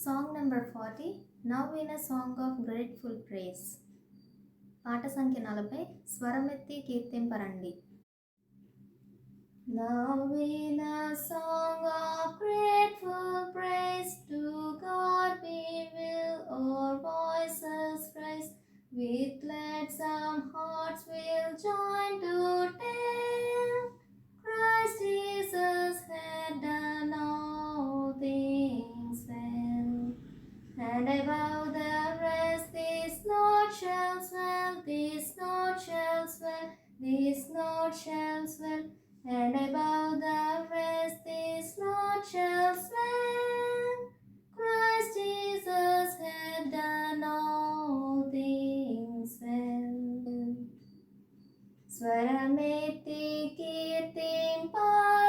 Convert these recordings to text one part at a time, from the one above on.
Song number forty now in a song of grateful praise పాట సంఖ్య నలభై స్వరమెత్తి కీర్తింపరండి Now in a song of grateful praise to God we will our voices raise. With glad some hearts will And above the rest, this note shall swell, this note shall swell, this note shall swell. And above the rest, this note shall swell. Christ Jesus had done all things well. Swarameti kirtim pa.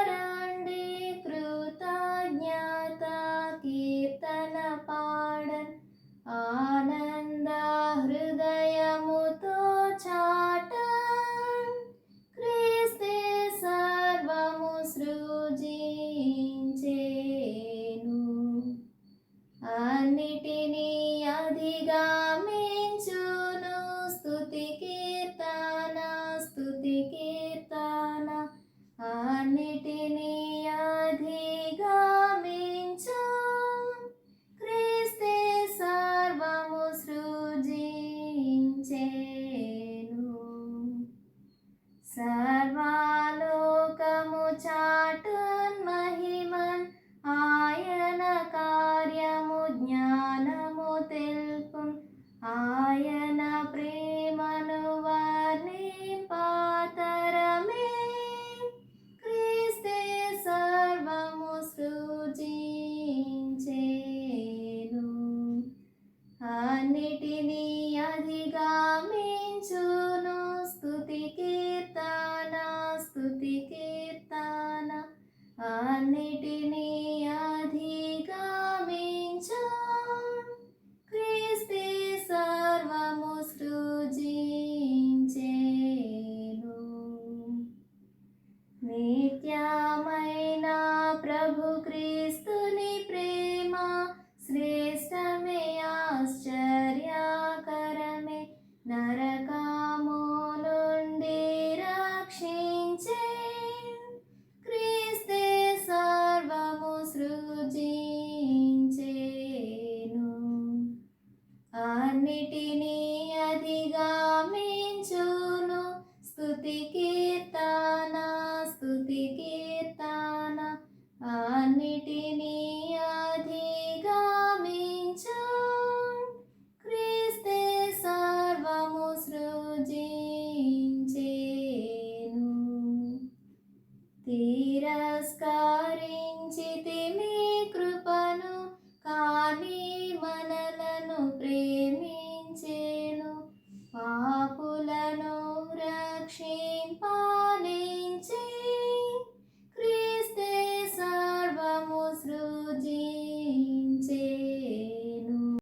అన్నిటినీ స్తుతించును స్తుతి కీర్తన స్తుతి కీర్తన అన్నిటినీ అధిగమించు. క్రీస్తే సర్వము సృజించేను. నిత్యమైన ప్రభు క్రీస్తు అన్నిటినీ అధిగా మించును స్తుతి కీర్తన స్తుతి